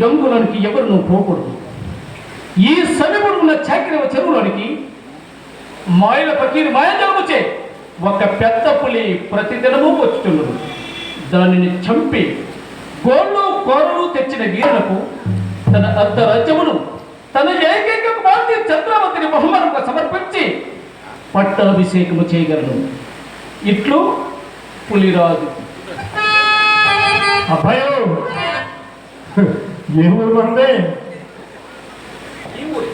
ఈ ఎవరు నువ్వు పోకూడదు. ఈ సమీపుడు ఉన్న చాకిరవ చెరువులోనికి మాయల పకీరు మాయంజలముచే ఒక పెద్ద పులి ప్రతిదినము వచ్చుతున్నది దానిని చంపి గోళ్ళు కోరలు తెచ్చిన వీరులకు తన అర్ధ రాజ్యమును తన ఏకైక కుమార్తె చంద్రవతిని బహుమానంగా సమర్పించి పట్టాభిషేకము చేయగలను. ఇట్లు పులిరాజు. అభయం! ఏ ఊరు మందే ఈ ఊరి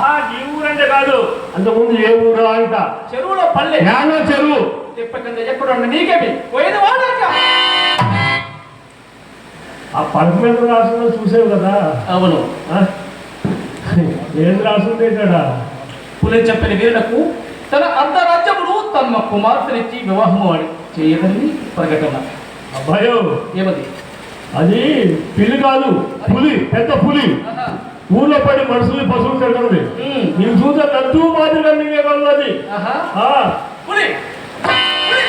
ఆ ఈ ఊరు అంటే కాదు. అంతకుముందు ఏ ఊరు అంట చెరువులో పల్లె. యానో చెరువు. తిప్పకింద ఎక్కడుండ నీకేమి? పోయిన వాడాక. ఆ మీద రాసిందో చూసేవు కదా. అవును? ఏం రాసింది ఇక్కడ? పులి చెప్పిన వీరులకు తన అర్ధరాజ్యమును తమ కుమార్తెనిచ్చి వివాహము చేయగలిగి ప్రకటన అభయం ఏమది? అది పిల్లి కాదు పులి పెద్ద పులి. ఊర్లో పడి మనుషుల్ని పశువులు ఉమ్. నేను చూసే నద్దు మాదిరిగా మింగే అది ఆహా. ఆ, పులి పులి.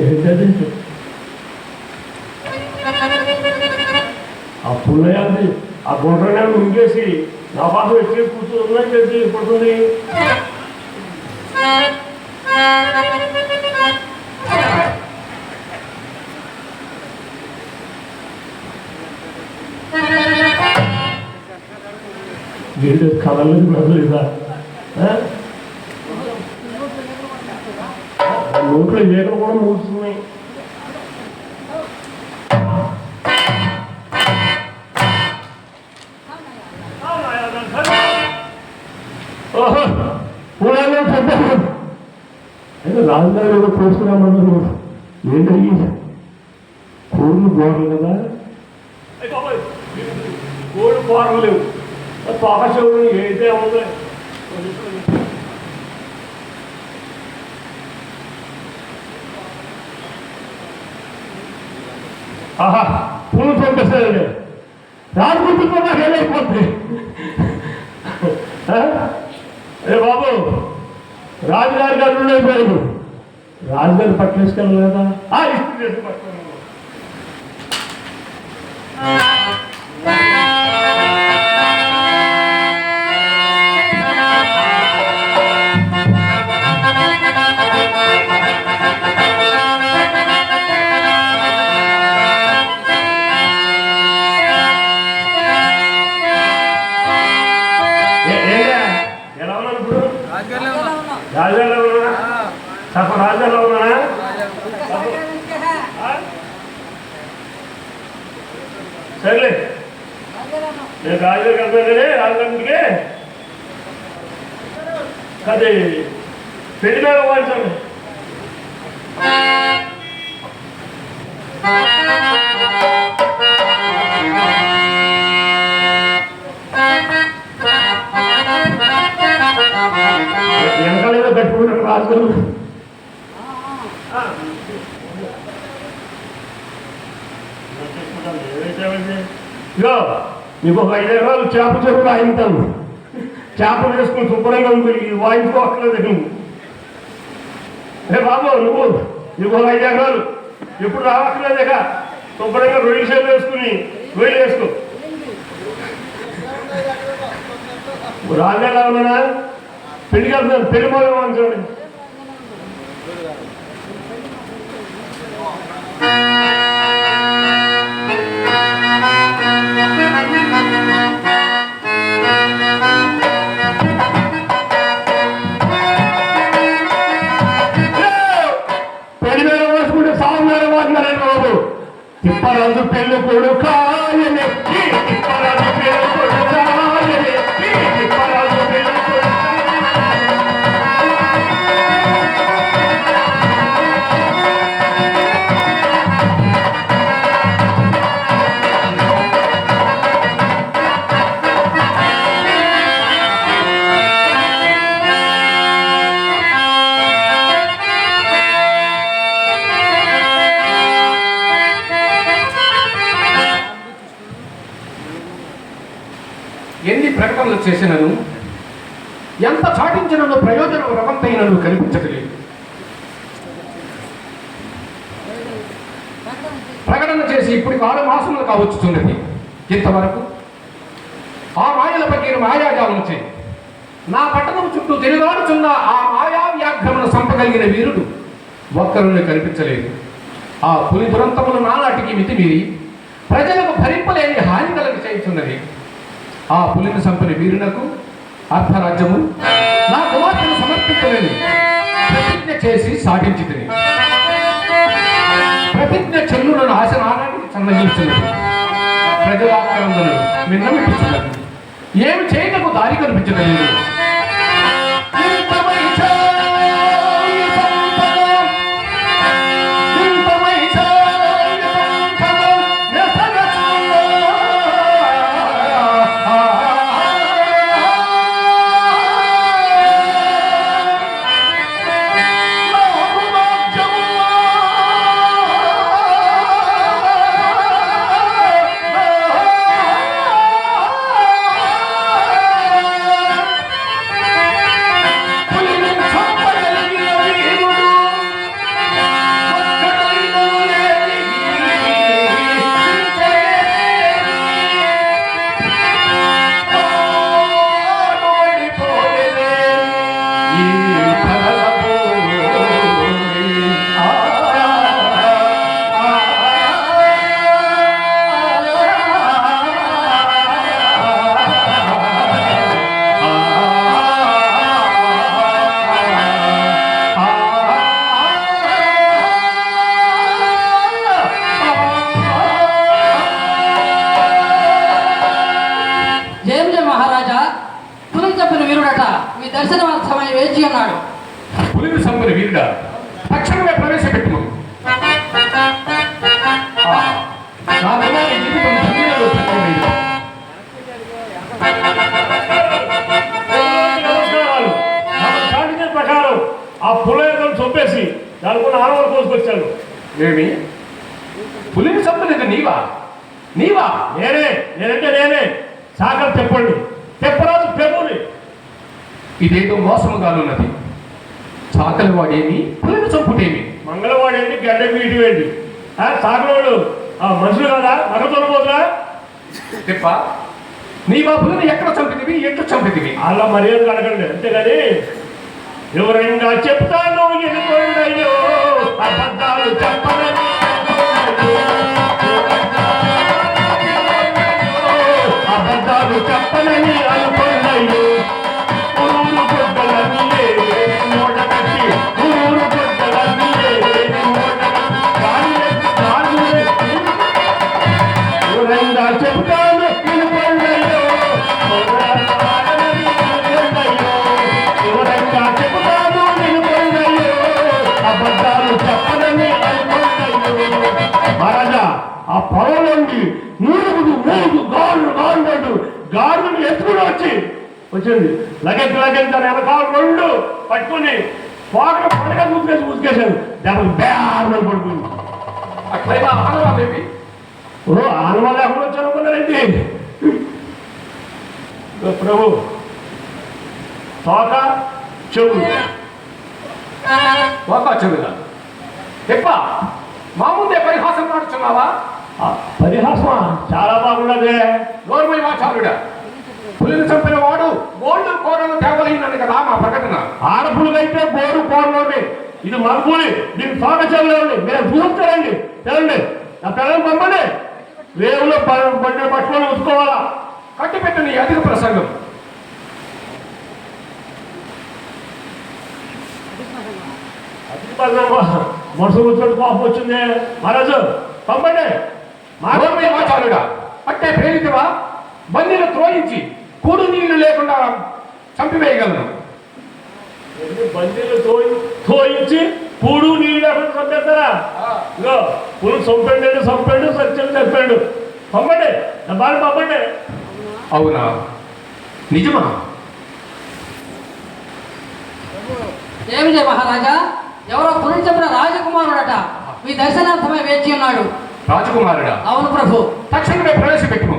ఏంటది ఆ పుల్లయాది ఆ గుండ్రనే మింగేసి నా పాప ఎక్కి కూర్చున్నా చేసి పడుతుంది. వీడు కళలకు నవ్వలేదా నోట్లో ఏకలు కూడా మూస్తున్నాయి రాజధాని ఏదో కోసుకురామన్నారు ఏంటయ్యి కోళ్ళు గోడలు కదా? కోళ్ళు కూరలు లేవు. తోక చెవులు అయితే ఉంది ఆహా పూలు చంపేస్తారండి రాజుకుంటున్నా నాకు ఏమైపోతుంది? ఏ బాబు రాజుగారి గారు ఉండేపోయారు రాజుగారి పట్టేసుకెళ్ళాలి కదా ఆ, ఇస్త్రీ చేసి రాజుగారికి వెళ్తానే రాజుగారికి అది మీద వాయించండి వెనకాలేదో రాజుగారు ఆ. ఇగో నీకు ఒక ఐదు ఎకరాలు చేప చెరువు రాయించాను. చేపలు వేసుకుని శుభ్రంగా ఉంది ఇది వాయించుకోవట్లేదు నువ్వు రే బాబు నువ్వు నీకు ఒక ఐదు ఎకరాలు. ఎప్పుడు రావట్లేదు శుభ్రంగా రొయ్యలు సేలు వేసుకుని రొయ్యలు వేసుకో. రాజా ఉన్నా పెళ్ళికి వెళ్తున్నాను పెళ్ళి పోదాం చూడండి. పరదు పెళ్ళి కొడుకాయనే చేసినను. ఎంత చాటించినను ప్రయోజనం రవంతైనను కనిపించట్లేదు. ప్రకటన చేసి ఇప్పుడు ఆరు మాసములు కావచ్చుతున్నది ఇంతవరకు ఆ మాయల పట్టిన మాయాజాలంచే నా పట్టణం చుట్టూ తిరుగాడుచున్న ఆ మాయా వ్యాఘ్రమను సంపగలిగిన వీరుడు ఒక్కరుని కనిపించలేదు. ఆ పులి దురంతములు నానాటికి మితిమీరి ప్రజలకు భరింపలేని హాని కలగ చేయుచున్నది. ఆ పులిని చంపిన వీరునకు అర్ధరాజ్యము. నా కుమార్తెను సమర్పించలేని ప్రతిజ్ఞ చేసి సాధించి ప్రతిజ్ఞ చెల్లులను ఆశ నానాటికి ప్రజల ప్రజలాక్రందను మిన్నమిట్టుచున్నది. ఏమి చేయటకు దారి కనిపించలేదు. పులేదం చంపేసి దానికి ఆనవాళ్ళు కోసుకొచ్చాడు ఏమి? పులిని సంపనిది నీవా? నీవా? నేనే నేనంటే నేనే. సాగర్ తెప్పండి తెప్పరాజు పెరుగుని ఇదేదో మోసముగానున్నది. చాకలి వాడేమి పులిని చంపుటేమి? మంగళవాడు ఏంటి గడ్డ మీటి ఏంటి సాగరోడు ఆ మనుషులు కదా? నగతోన పోతురా? తిప్ప నీ బాబులను ఎక్కడ చంపితివి ఎట్లు చంపితివి? వాళ్ళ మర్యాద అడగండి. అంతేగాని ఎవరైనా చెప్తాను పొలంలోండి మూడుగుడు మూడు గాళ్ళు గాళ్ళు గాళ్ళను ఎత్తుకుని వచ్చి వచ్చింది లగెత్తు లగెత్తు అని వెనకాల రెండు పట్టుకుని పోక పండగ ఉతికేసి ఉతికేశాను దెబ్బలు బేరమని పడుకుంది అట్లయినా ఆనవాదేవి ఓ ఆనవా లేకుండా వచ్చానుకున్నారండి ఇదిగో ప్రభు తోక చెవు ఒక చెవిగా తిప్ప మా ముందే పరిహాసం నాడుచున్నావా ఆ, పరిహాసమా చాలా బాగున్నదే నోర్మల్ వాచారుడా పులిని చంపిన వాడు గోల్డ్ కోరలు తేవలేనని కదా మా ప్రకటన. ఆడపులుగైతే బోరు పోర్లోనే ఇది మగపూలి దీనికి తోక చెవులేండి మీరు చూస్తారండి తెలండి. నా పిల్లలు పంపండి రేవులో బండి పట్టుకొని ఉంచుకోవాలా కట్టిపెట్టు నీ అధిక ప్రసంగం. అది పదమ్మా మనసు కూర్చొని కోపం వచ్చింది. మహారాజు పంపండి. నోర్మై వాచారుడా అట్టే ప్రేరితవా బందీలు త్రోయించి కూడు నీళ్ళు లేకుండా చంపివేయగలను. బందీలు తోయి తోయించి పూడు నీళ్ళు లేకుండా చంపేస్తారా? ఇగో పులు చంపండి చంపండు సత్యం చెప్పాడు పంపండి నా బాగా పంపండి. అవునా? నిజమా? ఏమి జయ మహారాజా? ఎవరో చెప్పిన రాజకుమారుడట. మీ దర్శనార్థమై వేచి ఉన్నాడు. రాజకుమారుడా అవును ప్రభు తక్షణమే ప్రవేశపెట్టుము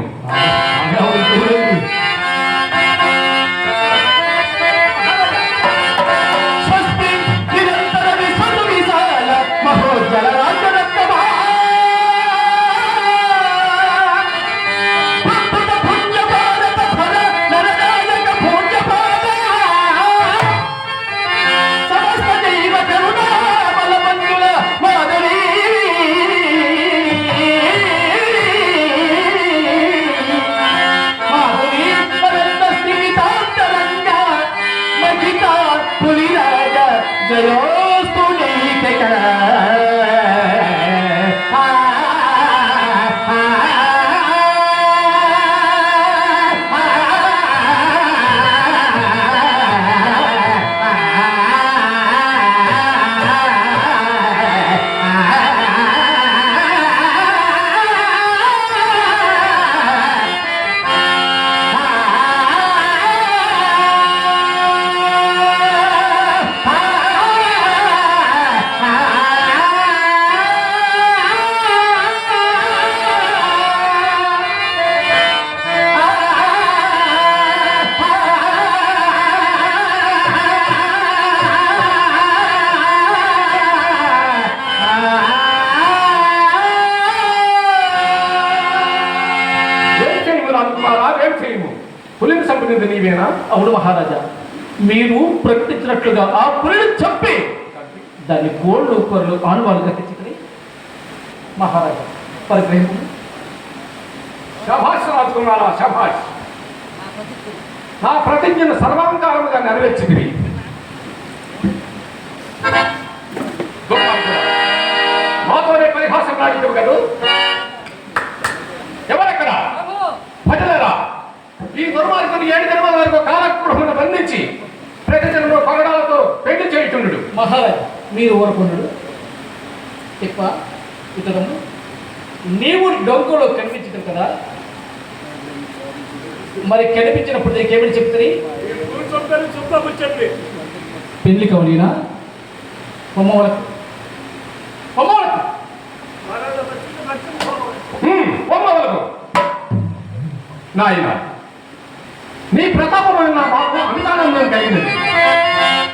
చంపి. దాని గోళ్ళు కొరలు ఆనువాలు కట్టించుకుని మహారాజు పరిగ్రహింపు శభాష్ రాజకుమారా శభాష్. నా ప్రతిజ్ఞను సర్వాంకారముగా నెరవేర్చింది మాతోనే పరిహాసం రాజు గారు ఎవరెక్కడ? ప్రజలరా ఈ దుర్మార్గుని ఏడు జన్మల వరకు కాలగృహమును బంధించి ప్రతి జన్మ పగడాలతో పెళ్ళి చేయుచుండు మహారాజా మీరు ఊరకుండు ఎక్కువ ఇతరము నీవు డొంకలో కనిపించదు కదా. మరి కనిపించినప్పుడు చెప్తుంది కూర్చొని చూద్దాము చెప్పి పెళ్ళి కవలీనా పొమ్మవలకు పొమ్మవలకు బొమ్మలకు నాయన నీ ప్రతాపమైన మాకు అమితానందం కలిగినది.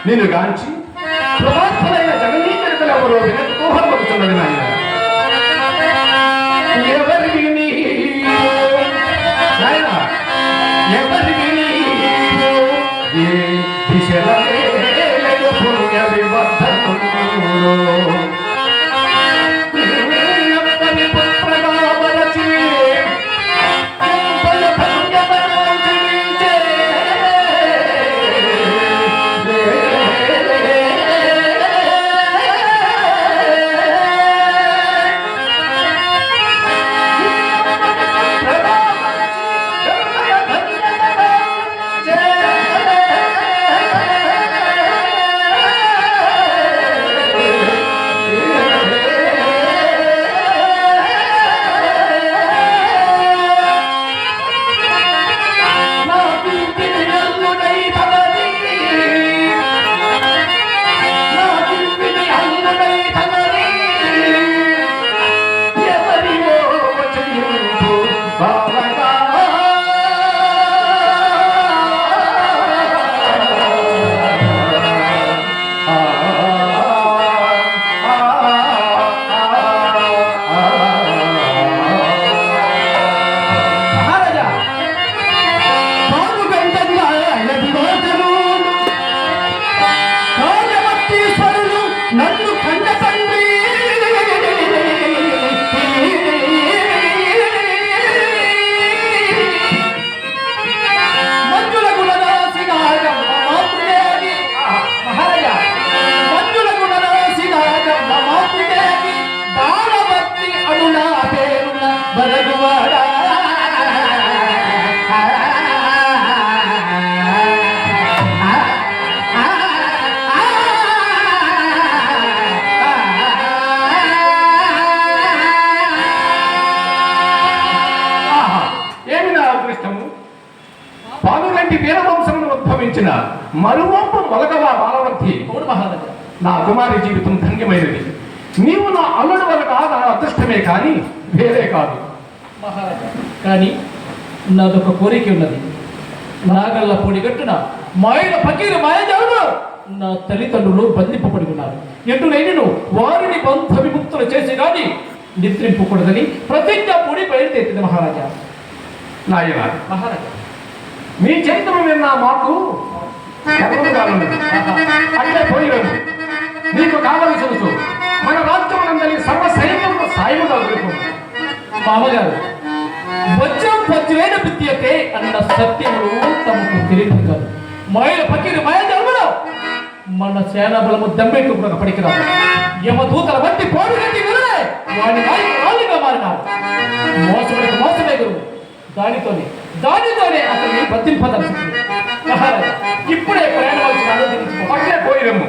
నేను గాంచి ప్రభాస్తులైన జగనీకరితలు ఎవరో వినతి ఊహపడుతున్నది నాయన. ఎవరికి పాలుగంటి వీరవంశమును ఉద్భవించిన మరువంప మొలగవ బాలవర్తి మహారాజా. నా కుమారి జీవితం ధన్యమైనది. నీవు నా అల్లుడు వలక నా అదృష్టమే కానీ వేరే కాదు. మహారాజా కానీ నాదొక కోరిక ఉన్నది. నాగల్ల పొడిగట్టున మాయల ఫకీరు మాయజాడు నా తల్లిదండ్రులు బంధింపబడి ఉన్నారు. ఎటులైనను వారిని బంధ విముక్తులు చేసి కానీ నిద్రింపకూడదని ప్రతిజ్ఞ పొడి బయలుదేరింది మహారాజా. నాయన మహారాజా. మీ చరిత్ర విన్న మాకు అంటే పోయినది నీకు కావలసిన మన రాజ్యమునందరి సర్వ సైన్యము సాయముగా దొరుకుతుంది వజ్రం వజ్రైన విద్యతే అన్న సత్యములు తమకు తెలియదు. కాదు మహిళ పక్కిన మహిళ మాయజాడు మన సేనా బలము దమ్మెట్టు కూడా పడికిరాదు యమదూతల వంటి పోడు గట్టి వినలే వాడి నాయకు రాళ్ళుగా మారినాడు మోసముడికి మోసమే గురువు దానితోనే దానితోనే అతన్ని బంధింపదలుచుకుంది మహారాజా ఇప్పుడే ప్రేమ అనుమతించుకో పట్టే పోయినము